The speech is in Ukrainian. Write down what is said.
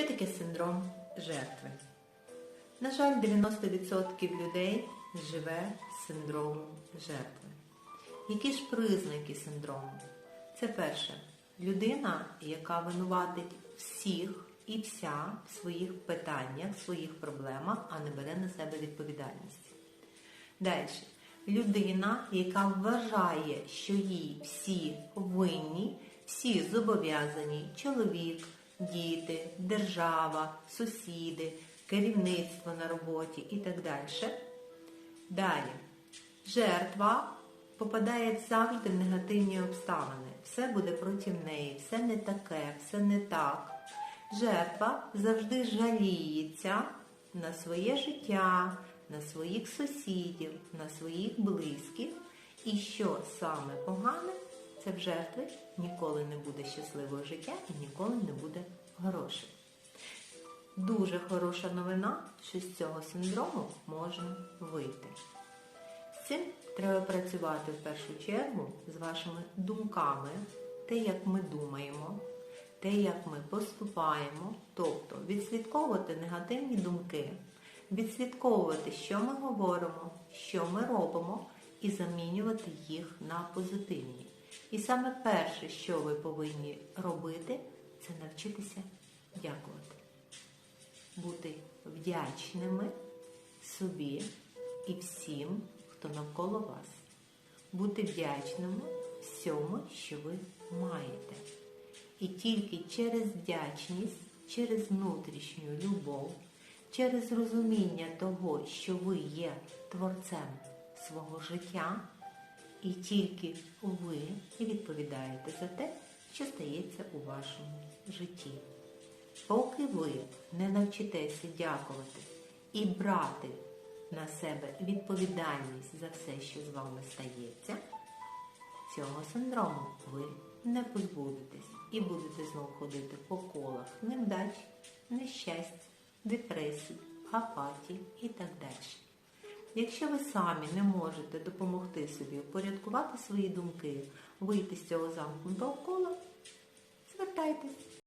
Що таке синдром жертви? На жаль, 90% людей живе з синдромом жертви. Які ж признаки синдрому? Це перше, людина, яка винуватить всіх і вся в своїх питаннях, в своїх проблемах, а не бере на себе відповідальність. Далі. Людина, яка вважає, що їй всі винні, всі зобов'язані чоловік, діти, держава, сусіди, керівництво на роботі і так далі. Далі. Жертва попадає завжди в негативні обставини. Все буде проти неї, все не таке, все не так. Жертва завжди жаліється на своє життя, на своїх сусідів, на своїх близьких. І що саме погане, це в жертви ніколи не буде щасливого життя і ніколи не буде грошей. Дуже хороша новина, що з цього синдрому можна вийти. З цим треба працювати в першу чергу з вашими думками, те, як ми думаємо, те, як ми поступаємо, тобто відслідковувати негативні думки, відслідковувати, що ми говоримо, що ми робимо, і замінювати їх на позитивні. І саме перше, що ви повинні робити, це навчитися дякувати, бути вдячними собі і всім, хто навколо вас. Бути вдячними всьому, що ви маєте. І тільки через вдячність, через внутрішню любов, через розуміння того, що ви є творцем свого життя, і тільки ви відповідаєте за те, що стається у вашому житті. Поки ви не навчитеся дякувати і брати на себе відповідальність за все, що з вами стається, цього синдрому ви не позбудетесь і будете знову ходити по колах невдач, нещасть, депресій, апатії і так далі. Якщо ви самі не можете допомогти собі упорядкувати свої думки, вийти з цього замкнутого кола, звертайтесь.